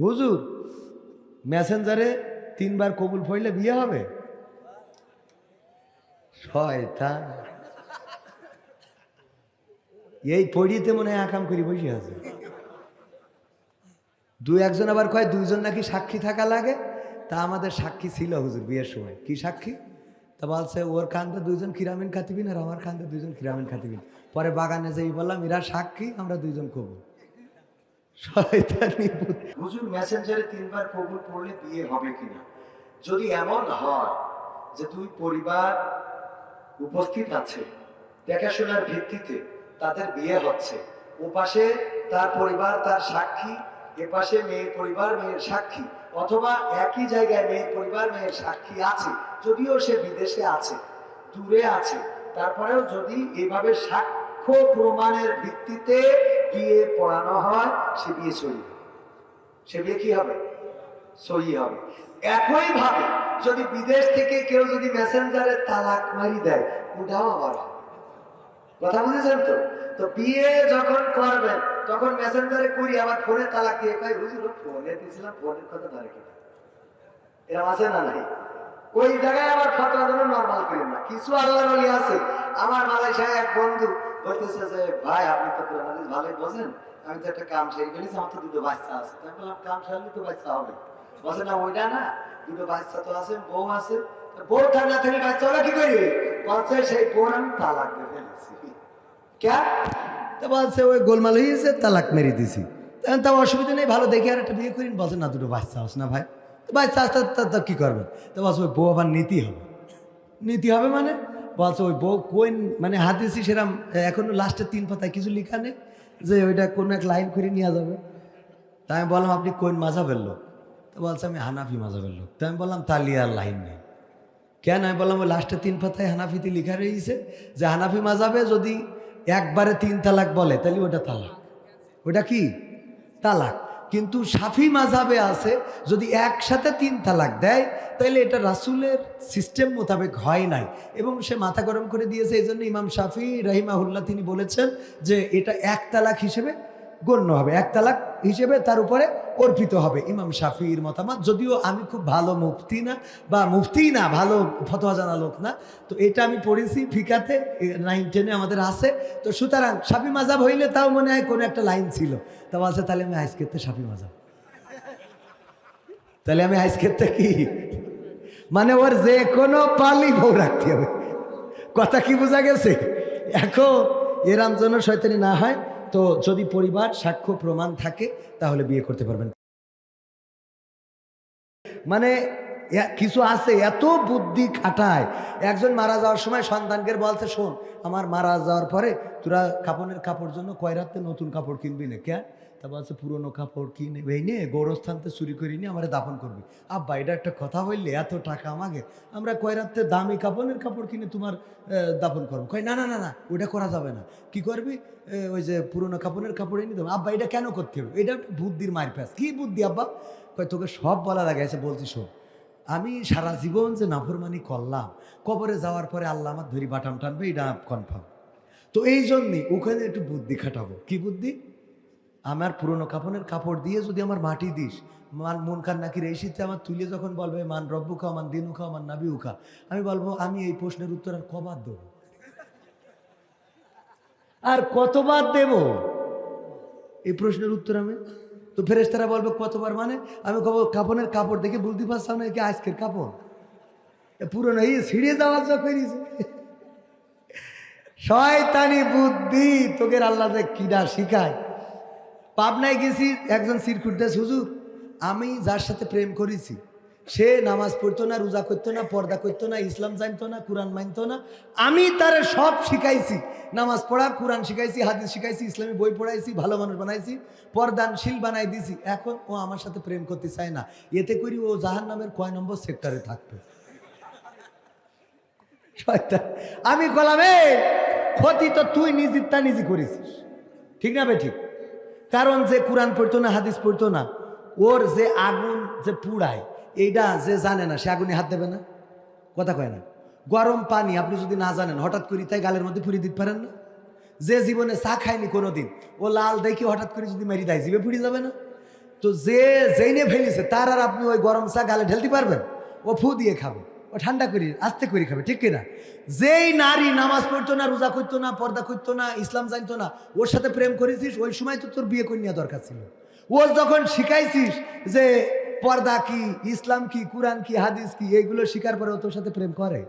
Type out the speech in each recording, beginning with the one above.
হুজুর, মেসেঞ্জারে তিনবার কবুল পড়লে বিয়ে হবে? এই পড়িতে মনে হয় আকাম করি বসে আছে। দু একজন আবার কয়, দুইজন নাকি সাক্ষী থাকা লাগে? তা আমাদের সাক্ষী ছিল হুজুর বিয়ের সময়। কি সাক্ষী? তা বলছে, ওর কান্দে দুইজন কিরামিন খাতিবিন আর আমার কান্দে দুইজন কিরামিন খাতিবিন। পরে বাগানে যেই বললাম, এরা সাক্ষী, আমরা দুইজন কবুল। শয়তানি। হুজুর মেসেঞ্জারে তিনবার কবুল পড়লে বিয়ে হবে কিনা যদি এমন হয় যে দুই পরিবার উপস্থিত আছে, দেখাশোনার ভিত্তিতে তাদের বিয়ে হচ্ছে, ও পাশে তার পরিবার তার সাক্ষী, এ পাশে মেয়ের পরিবার মেয়ের সাক্ষী, অথবা একই জায়গায় মেয়ের পরিবার মেয়ের সাক্ষী আছে, যদিও সে বিদেশে আছে, দূরে আছে, তারপরেও যদি এভাবে সাক্ষ্য প্রমাণের ভিত্তিতে বিয়ে পড়ানো হয়, সে বিয়ে সই সে বিয়ে কি হবে? সই হবে। একই ভাবে যদি বিদেশ থেকে কেউ যদি মেসেঞ্জারে তালাক মারি দেয়, ওটাও আবার। কথা বুঝেছেন তো? তো বিয়ে যখন করবেন, তখন মেসেঞ্জারে করি, আবার ফোনে তালাক দিয়ে কয়, হুজুর ফোনে দিয়েছিলাম, ফোনের কথা ধরে কিনা? এরকম আছে না নাই? ওই জায়গায় আবার ফতোয়া যেন নর্মাল করেন না। কিছু আল্লাহর আছে। আমার মালয়েশিয়ায় এক বন্ধু বলতেছে যে, ভাই, আপনি তো কোরআন হাদিস ভালোই বোঝেন। আমি তো একটা কাম সেরে ফেলেছি, আমার তো দুটো বাচ্চা আছে। তাই বললাম, কাম সারলে তো বাচ্চা হবে। বলছে, না, ওইটা না, দুটো বাচ্চা তো আছে, বউ আছে। বউ ঠান্ডা থেকে বাচ্চা হলে কি করি? বলছে, সেই বোন আমি তালাক দিয়ে ফেলেছি। কে? তা বলছে, ওই গোলমাল হয়েছে তালাক মেরে দিছি। তখন তাও অসুবিধা নেই, ভালো দেখে আর একটা বিয়ে করিন বলছে, না, দুটো বাচ্চা আস না ভাই। তো বাচ্চা আসতে তা কী করবেন তো বলছে, ওই বউ আবার নীতি হবে। নীতি হবে মানে? বলছে, ওই বউ কোন মানে হাদিসি সেরাম এখনও লাস্টের তিন পাতায় কিছু লেখা নেই, যে ওইটা কোনো এক লাইন করে নেওয়া যাবে। তাই আমি বললাম, আপনি কোন মাঝাবের লোক? তো বলছে, আমি হানাফি মাঝাবের লোক। তাই আমি বললাম তালি আর লাইন নেই। কেন? আমি বললাম, ওই লাস্টের তিন পাতায় হানাফিতে লেখা রয়েছে যে হানাফি মাজাবে যদি একবারে তিন তালাক বলে, তাহলে ওটা তালাক। ওটা কি? তালাক। কিন্তু সাফি মাঝাবে আছে, যদি একসাথে তিন তালাক দেয় তাহলে এটা রাসুলের সিস্টেম মোতাবেক হয় নাই। এবং সে মাথা গরম করে দিয়েছে এই জন্য ইমাম সাফি রাহিমাহুল্লাহ তিনি বলেছেন যে এটা এক তালাক হিসেবে গণ্য হবে। এক তালাক হিসেবে তার উপরে অর্পিত হবে ইমাম শাফির মতামত। যদিও আমি খুব ভালো মুফতি না বা মুফতি না, ভালো ফতোয়া জানা লোক না, তো এটা আমি পড়েছি ফিকাতে নাইন টেনে আমাদের আছে। তো সুতরাং শাফি মাজাব হইলে তাও মনে হয় কোনো একটা লাইন ছিল। তা বলছে, তাহলে আমি হাইস ক্ষেত্রে শাফি মাজাব। তাহলে আমি হাইস ক্ষেত্রে কি? মানে ওর যে কোনো পালি বউ রাখতে হবে। কথা কি বোঝা গেছে? এখন এরাম যেন শয়তানি না হয় তো যদি পরিবার সাক্ষ্য প্রমাণ থাকে, তাহলে বিয়ে করতে পারবেন। মানে কিছু আছে, এত বুদ্ধি খাটায়। একজন মারা যাওয়ার সময় সন্তানকে বলছে, শোন, আমার মারা যাওয়ার পরে তোরা কাপড়ের কাপড় জন্য কয় রাত্রে নতুন কাপড় কিনবি না কে তা বলছে পুরনো কাপড় কিনে ভেঙে গৌরস্থানতে চুরি করে নিয়ে আমার দাফন করবি। আব্বা, এটা একটা কথা বললে এত টাকা আমাকে। আমরা কয় রাত্রে দামি কাপড়ের কাপড় কিনে তোমার দাফন করব? কয়, না না না না ওটা করা যাবে না। কি করবি? ওই যে পুরনো কাপড়ের কাপড় এনে দেবো। আব্বা, এটা কেন করতে হবে? এটা বুদ্ধির মার প্যাস কি বুদ্ধি আব্বা? কয়, তোকে সব বলার আগে এসে বলছি, শোন, আমি সারা জীবন যে নাফরমানি করলাম, কবরে যাওয়ার পরে আল্লাহ আমার ধরি বাটাম টানবে, এটা কনফার্ম তো এই জন্যই ওখানে একটু বুদ্ধি খাটাবো। কি বুদ্ধি? আমার পুরনো কাপড়ের কাপড় দিয়ে যদি আমার মাটি দিস, মান মন খান নাকি এই শীতে আমার তুলে যখন বলবে, মান রব্বুকা মান দিনুকা মান নাবিউকা আমি বলব, আমি এই প্রশ্নের উত্তর আর কবার দেব? আর কতবার দেব? এই প্রশ্নের উত্তর আমি, তো ফেরেস্তারা বলবে, কতবার মানে? আমি কব কাপড়ের কাপড় দেখে বুঝতে পারছিলাম না কি আজকের কাপড়? পুরনো এই ছিঁড়ে যাওয়ার যা করিছে শয়তানি বুদ্ধি, তোকে আল্লাহ যে কিডা শিখায়। পাবনায় গেছি, একজন সিরকুটদাস হুজুর, আমি যার সাথে প্রেম করেছি, সে নামাজ পড়তো না, রোজা করতো না, পর্দা করতো না, ইসলাম জানতো না, কোরআন মানতো না, আমি তারে সব শিখাইছি। নামাজ পড়া, কোরআন শিখাইছি, হাদিস শিখাইছি, ইসলামী বই পড়াইছি, ভালো মানুষ বানাইছি, পর্দানশীল বানাই দিছি। এখন ও আমার সাথে প্রেম করতে চায় না। এতে করি ও জাহান নামের কয় নম্বর সেক্টরে থাকবে। আমি এ, ক্ষতি তো তুই নিজের তা নিজে করেছিস। ঠিক না বে ঠিক? কারণ যে কোরআন পড়তো না, হাদিস পড়তো না, ওর যে আগুন যে পুড়ায় এইটা যে জানে না, সে আগুনে হাত দেবে না? কথা কয় না। গরম পানি আপনি যদি না জানেন, হঠাৎ করে তাই গালের মধ্যে ফুরিয়ে দিতে পারেন না? যে জীবনে চা খায়নি কোনোদিন, ও লাল দেখি হঠাৎ করে যদি মেরি দেয়, জিভে ফুরিয়ে যাবে না? তো যে জেনে ফেলিছে, তার আর আপনি ওই গরম চা গালে ঢেলতে পারবেন? ও ফু দিয়ে খাবে। ও ঠান্ডা করি, আস্তে করে খাবে, ঠিক কিনা? যেই নারী নামাজ পড়তো না, রোজা করতো না, পর্দা করতো না, ইসলাম জানতো না, ওর সাথে প্রেম করেছিস, ওই সময় তো তোর বিয়ে করে নেওয়া দরকার ছিল। ও যখন শিখাইছিস যে পর্দা কি, ইসলাম কি, কোরআন কি, হাদিস কি, এইগুলো শিকার পরে ও তোর সাথে প্রেম করে।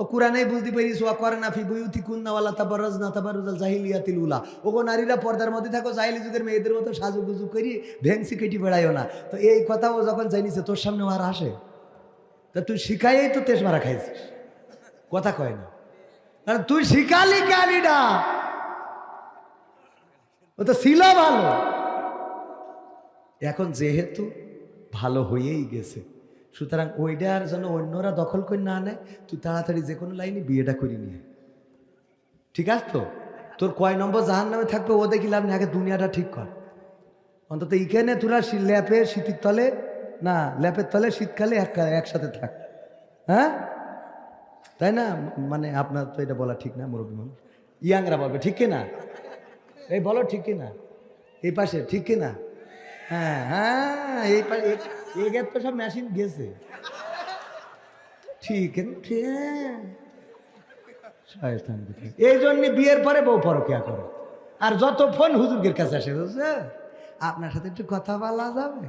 ও কোরআনে বুঝতে পেরিস ও করে না ফি বুয়ুতি কুন্না ওয়ালা তাবাররাজ না তাবারুজাল জাহিলিয়াতিল উলা। ওগো নারীরা পর্দার মধ্যে থাকো, জাহিলি যুগের মেয়েদের মতো সাজু গুজু করি, ভেংসি কেটি বেড়াইও না। তো এই কথা ও যখন জানিছে তোর সামনে আর আসে? তা তুই শিখাইই তো তেজ মারা খাইছিস। কথা কয় না। কারণ তুই শিখালি জ্ঞানীটা ও তো ছিল ভালো। এখন যেহেতু ভালো হয়েই গেছে, সুতরাং ওইটার যেন অন্যরা দখল করে না নেয়, তুই তাড়াতাড়ি যে কোনো লাইনে বিয়েটা করে নিয়ে ঠিক আছে তো? তোর কয় নম্বর জাহান নামে থাকবে, ও দেখিলাম আগে দুনিয়াটা ঠিক কর। অন্তত এইখানে তোরা ল্যাপে শীতের তলে না, ল্যাপের তলে শীতকালে এক, একসাথে থাক। হ্যাঁ? তাই না? মানে আপনার তো এটা বলা ঠিক না, মুরব্বী মানুষ। ইয়াংরা বলবে, ঠিক না এই বলো, ঠিক না এই পাশে, ঠিক না হ্যাঁ হ্যাঁ এই পাশে তো সব মেশিন গেছে। ঠিক এই জন্য বিয়ের পরে বউ পরকিয়া করে। আর যত ফোন হুজুরদের কাছে আসে, বুঝছে? আপনার সাথে একটু কথা বলা যাবে?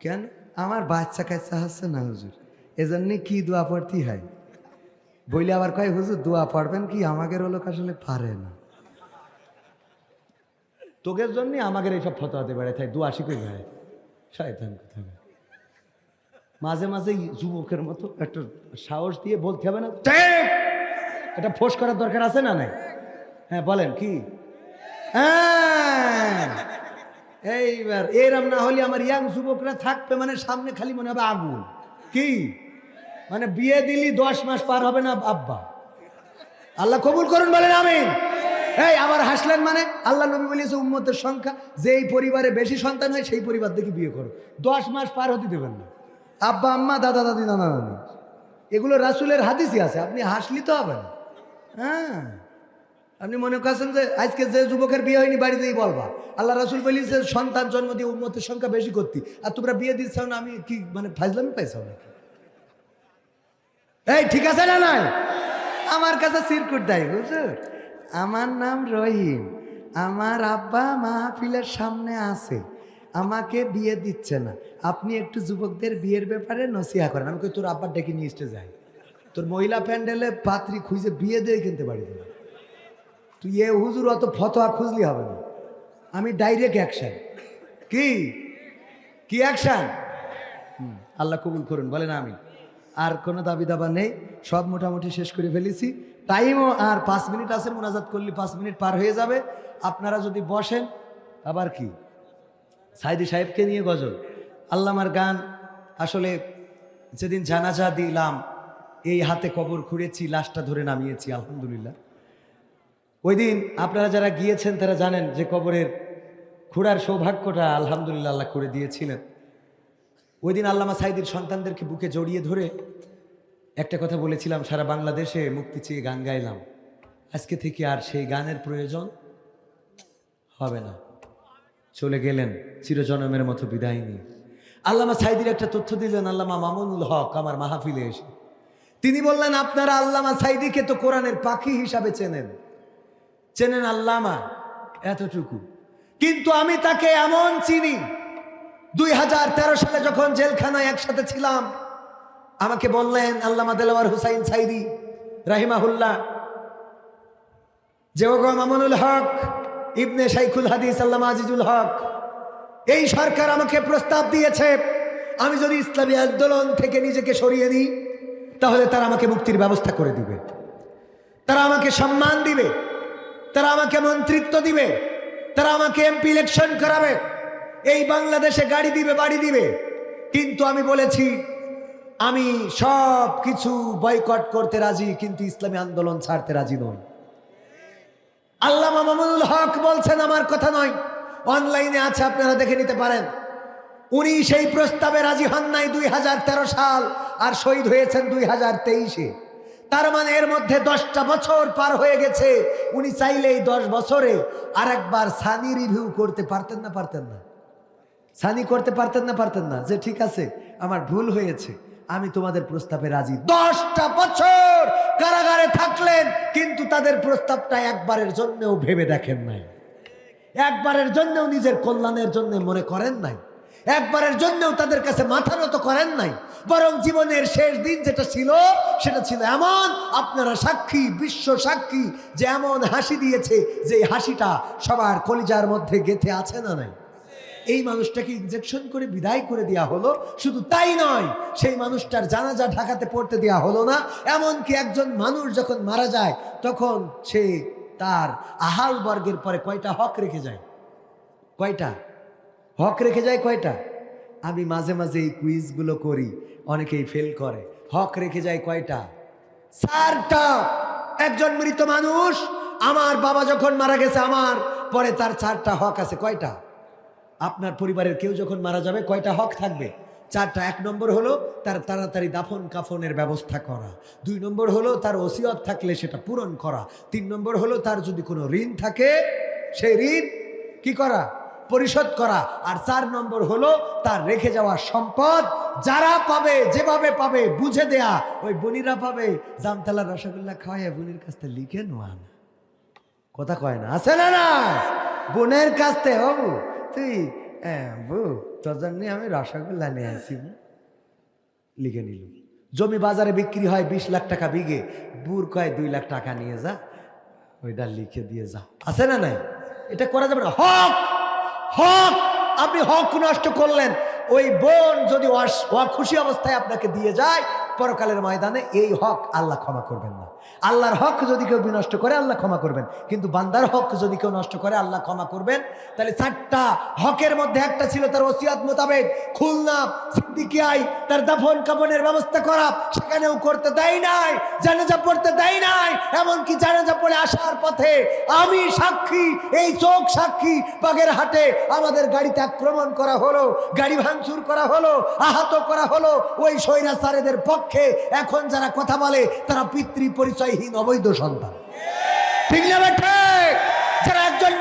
কেন? আমার বাচ্চা কাচ্চা হচ্ছে না, হুজুর। এজন্য কি দোয়া পড়তে হয়? বইলে আবার কয়, হুজুর, দোয়া পড়বেন কি? আমাদের লোক আসলে পারে না। তোকের জন্য আমাদের এইসব ফতোয়াতে বেড়ায় থাকে দোয়া শিখে বেড়ায় শয়তান মাঝে মাঝে যুবকের মতো একটা সাহস দিয়ে বলতে হবে না? এটা ফোস করার দরকার আছে না নাই? হ্যাঁ বলেন, কি? হ্যাঁ! এইবার, এরম না হলে আমার ইয়াং যুবকরা থাকবে মানে সামনে খালি মনে হবে আগুন। কি? মানে বিয়ে দিলি দশ মাস পার হবে না আব্বা। আল্লাহ কবুল করুন, বলেন আমিন। এই, আবার হাসলেন মানে? আল্লাহ নবী বলেছে, উম্মতের সংখ্যা, যেই পরিবারে বেশি সন্তান হয়, সেই পরিবার দেখে বিয়ে করো। দশ মাস পার হতে দেবেন না। আব্বা, আম্মা, দাদা, দাদি, নানা, নানি। এগুলো রাসুলের হাদিসই আছে, আপনি হাসলি তো হবে না। হ্যাঁ। আপনি মনে করছেন যে আজকে যে যুবকের বিয়ে হয়নি বাড়িতেই বলবা? আল্লাহ রাসুল বলিছে সন্তান জন্ম দিয়ে উন্মতের সংখ্যা বেশি করতি। আর তোমরা বিয়ে দিচ্ছ না, আমি কি মানে ফাইজলামি পাইছাও নাকি? এই, ঠিক আছে না নাই? আমার কাছে সিরকুট দেয় বুঝছ? আমার নাম রহিম। আমার আব্বা মাহফিলের সামনে আছে। আমাকে বিয়ে দিচ্ছে না। আপনি একটু যুবকদের বিয়ের ব্যাপারে নসিহা করেন। আমি কই, তোর আব্বার ডেকে নিয়ে এসতে যাই তোর মহিলা প্যান্ডেলে পাত্রী খুঁজে বিয়ে দিয়ে কিনতে পারি না তুই এ হুজুর অত ফতোয়া খুঁজলি হবে না। আমি ডাইরেক্ট অ্যাকশন কি? কি অ্যাকশন আল্লাহ কবুল করুন বলে না আমি আর কোনো দাবি দাবা নেই, সব মোটামুটি শেষ করে ফেলেছি। টাইমও আর পাঁচ মিনিট আছে, মোনাজাত করলে পাঁচ মিনিট পার হয়ে যাবে। আপনারা যদি বসেন, আবার কি? সাইদি সাহেবকে নিয়ে গজল। আল্লামার গান, আসলে যেদিন জানাজা দিলাম, এই হাতে কবর খুঁড়েছি, লাশটা ধরে নামিয়েছি, আলহামদুলিল্লাহ। ওই দিন আপনারা যারা গিয়েছেন, তারা জানেন যে কবরের খুঁড়ার সৌভাগ্যটা আলহামদুলিল্লাহ আল্লাহ করে দিয়েছিলেন। ওই দিন আল্লামা সাইদির সন্তানদেরকে বুকে জড়িয়ে ধরে একটা কথা বলেছিলাম, সারা বাংলাদেশে মুক্তি চেয়ে গান গাইলাম। আজকে থেকে আর সেই গানের প্রয়োজন হবে না। চলে গেলেন চিরজনমের মতো বিদায় নিয়ে। আল্লামা সাইদির একটা তথ্য দিলেন, আল্লামা মামুনুল হক আমার মাহফিলে এসে। তিনি বললেন, আপনারা আল্লামা সাইদিকে তো কোরআনের পাখি হিসাবে চেনেন। চেনেন আল্লামা এতটুকু। কিন্তু আমি তাকে এমন চিনি, দুই হাজার তেরো সালে যখন জেলখানায় একসাথে ছিলাম, আমাকে বললেন আল্লামা দেলাওয়ার হুসাইন সাইদি রাহিমাহুল্লাহ, যে ওগো মামুনুল হক, ইবনে শাইখুল হাদিস, আল্লামা আজিজুল হক, এই সরকার আমাকে প্রস্তাব দিয়েছে, আমি যদি ইসলামী আন্দোলন থেকে নিজেকে সরিয়ে নিই, তাহলে তারা আমাকে মুক্তির ব্যবস্থা করে দিবে। তারা আমাকে সম্মান দিবে। তারা আমাকে মন্ত্রিত্ব দিবে, তারা আমাকে এমপি ইলেকশন করাবে, এই বাংলাদেশে গাড়ি দিবে, বাড়ি দিবে। কিন্তু আমি বলেছি, আমি সব কিছু বয়কট করতে রাজি, কিন্তু ইসলামী আন্দোলন ছাড়তে রাজি নই। আল্লাহ মামুনুল হক বলছেন, আমার কথা নয়। অনলাইনে আছে, আপনারা দেখে নিতে পারেন। উনি সেই প্রস্তাবে রাজি হন নাই দুই হাজার তেরো সাল, আর শহীদ হয়েছেন দুই হাজার তেইশে। তার মানে এর মধ্যে দশটা বছর পার হয়ে গেছে। উনি চাইলে এই দশ বছরে আর একবার সানি রিভিউ করতে পারতেন না পারতেন না। সানি করতে পারতেন না পারতেন না। যে ঠিক আছে, আমার ভুল হয়েছে, আমি তোমাদের প্রস্তাবে রাজি। দশটা বছর কারাগারে থাকলেন, কিন্তু তাদের প্রস্তাবটা একবারের জন্যও ভেবে দেখেন নাই। একবারের জন্যও নিজের কল্যাণের জন্য মনে করেন নাই। একবারের জন্যও তাদের কাছে মাথা নত করেন নাই। বরং জীবনের শেষ দিন যেটা ছিল, সেটা ছিল এমন, আপনারা সাক্ষী, বিশ্ব সাক্ষী, যে এমন হাসি দিয়েছে যে হাসিটা সবার কলিজার মধ্যে গেথে আছে না নাই। এই মানুষটাকে ইনজেকশন করে বিদায় করে দেওয়া হলো। শুধু তাই নয়, সেই মানুষটার জানাজা ঢাকাতে পড়তে দেওয়া হলো না। এমনকি একজন মানুষ যখন মারা যায়, তখন সে তার আহাল বর্গের পরে কয়টা হক রেখে যায়? কয়টা? হক রেখে যায় কয়টা? আমি মাঝে মাঝে এই কুইজগুলো করি, অনেকেই ফেল করে। হক রেখে যায় কয়টা? চারটা। একজন মৃত মানুষ, আমার বাবা যখন মারা গেছে আমার, পরে তার চারটা হক আছে, কয়টা? আপনার পরিবারের কেউ যখন মারা যাবে, কয়টা হক থাকবে? চারটা। এক নম্বর হলো তার তাড়াতাড়ি দাফন কাফনের ব্যবস্থা করা। দুই নম্বর হলো তার ওসিয়ত থাকলে সেটা পূরণ করা। তিন নম্বর হলো তার যদি কোনো ঋণ থাকে, সেই ঋণ কি করা? পরিশোধ করা। আর চার নম্বর হলো, তার রেখে যাওয়া সম্পদ, যারা পাবে, যেভাবে পাবে, বুঝে দেয়া। ওই বনিরা পাবে। জামতলার রসগোল্লা খাওয়াইয়া বোনের কাছ থেকে লিখে নোয়ান কথা কয় না। আছে না না বোনের কাছ থেকে বাবু তুই বউ, তোর জন্য আমি রসগোল্লা নিয়ে আসি। লিখে নিল জমি বাজারে বিক্রি হয় বিশ লাখ টাকা বিঘে। বুর কয় দুই লাখ টাকা নিয়ে যা। ওইটা লিখে দিয়ে যা। আছে না নাই? এটা করা যাবে না। হক! হক আপনি হক নষ্ট করলেন। ওই বোন যদি খুশি অবস্থায় আপনাকে দিয়ে যায় পরকালের ময়দানে এই হক আল্লাহ ক্ষমা করবেন না। আল্লাহর হক যদি কেউ বিনষ্ট করে, আল্লাহ ক্ষমা করবেন। কিন্তু বান্দার হক যদি কেউ নষ্ট করে, আল্লাহ ক্ষমা করবেন। তাহলে চারটা হকের মধ্যে একটা ছিল তার ওসিয়াত মোতাবেক। খুলনা সিদ্দিকিয়াই তার দাফন কাফনের ব্যবস্থা করা, সেখানেও করতে দেয় নাই, জানাজা পড়তে দেয় নাই, এমনকি জানাজা পড়ে আসার পথে আমি সাক্ষী, এই চোখ সাক্ষী বাগের হাটে আমাদের গাড়িতে আক্রমণ করা হলো, গাড়ি ভাঙচুর করা হলো, আহত করা হলো, ওই স্বৈরাচারেদের পক্ষে এখন যারা কথা বলে তারা পিতৃ পরিচয়হীন অবৈধ সন্তান। ঠিক না একজন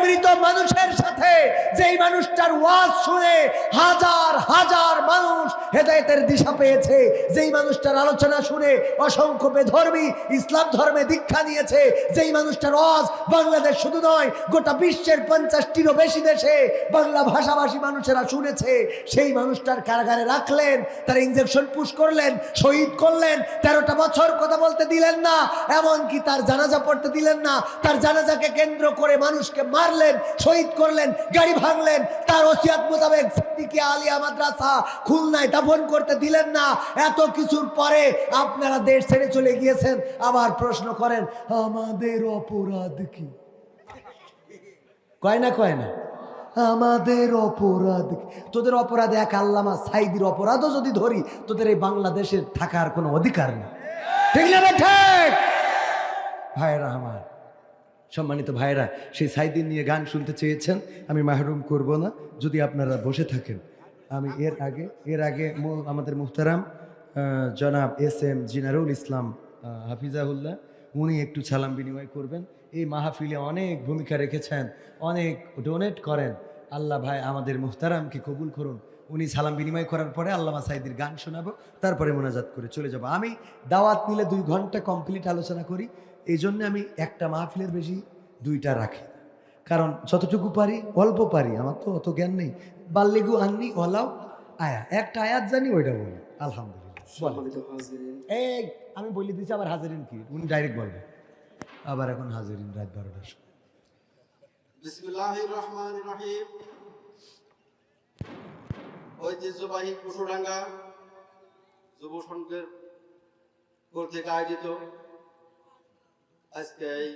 মৃত মানুষের সাথে, যেই মানুষটার ওয়াজ শুনে হাজার হাজার মানুষ হেদায়েতের দিশা পেয়েছে, যেই মানুষটার আলোচনা শুনে অসংখ্য বেধর্মী ইসলাম ধর্মে দীক্ষা নিয়েছে, যেই মানুষটার ওয়াজ বাংলাদেশ শুধু নয়, গোটা বিশ্বের পঞ্চাশটিরও বেশি দেশে বাংলা ভাষাভাষী মানুষেরা শুনেছে, সেই মানুষটার কারাগারে রাখলেন, তার ইঞ্জেকশন পুশ করলেন, শহীদ করলেন, তেরোটা বছর কথা বলতে দিলেন না, এমনকি তার জানাজা পড়তে দিলেন না, তার জানাজাকে কেন্দ্র করে মানুষকে মারলেন শহীদ করলেন, গাড়ি ভাঙলেন, তার ওসিয়াত মোতাবেক সিদ্দিকিয়া আলিয়া মাদ্রাসা খুলনায় দাফন করতে দিলেন না। এত কিছুর পরে আপনারা দেশ ছেড়ে চলে গিয়েছেন। আবার প্রশ্ন করেন, আমাদের অপরাধ কি? কয় না কয় না? আমাদের অপরাধ তোদের অপরাধ এক আল্লামা সাইদির অপরাধও যদি ধরি, তোদের এই বাংলাদেশের থাকার কোনো অধিকার নেই। ঠিক না ঠিক? ভাইরা আমার সম্মানিত ভাইরা সেই সাইদিন নিয়ে গান শুনতে চেয়েছেন, আমি মাহরুম করব না, যদি আপনারা বসে থাকেন। আমি এর আগে এর আগে আমাদের মুহতারাম জনাব এস এম জিনারুল ইসলাম হাফিজাহুল্লাহ, উনি একটু সালাম বিনিময় করবেন। এই মাহফিলে অনেক ভূমিকা রেখেছেন, অনেক ডোনেট করেন। আল্লাহ ভাই আমাদের মুহতারামকে কবুল করুন। উনি সালাম বিনিময় করার পরে আল্লামা সাইদির গান শোনাবো, তারপরে মোনাজাত করে চলে যাব। আমি দাওয়াত নিলে দুই ঘণ্টা কমপ্লিট আলোচনা করি। এই জন্য আমি একটা মাহফিলের বেশি দুইটা রাখি। কারণ যতটুকু পারি অল্প পারি আমার তো অত জ্ঞান নেই। বাল্লিগু আননি ওলাও আয়া। একটা আয়াত জানি ওইটা বলি। আলহামদুলিল্লাহ। এই আমি বলি দিচ্ছি আবার হাজারিন কি? উনি ডাইরেক্ট বলবে। আবার এখন হাজারিন রাত বারোটার সময়। বিসমিল্লাহির রহমানির রহিম। ঐতিহ্যবাহী পশুডাঙ্গা যুব সংঘের কর্তৃক আয়োজিত আজকে এই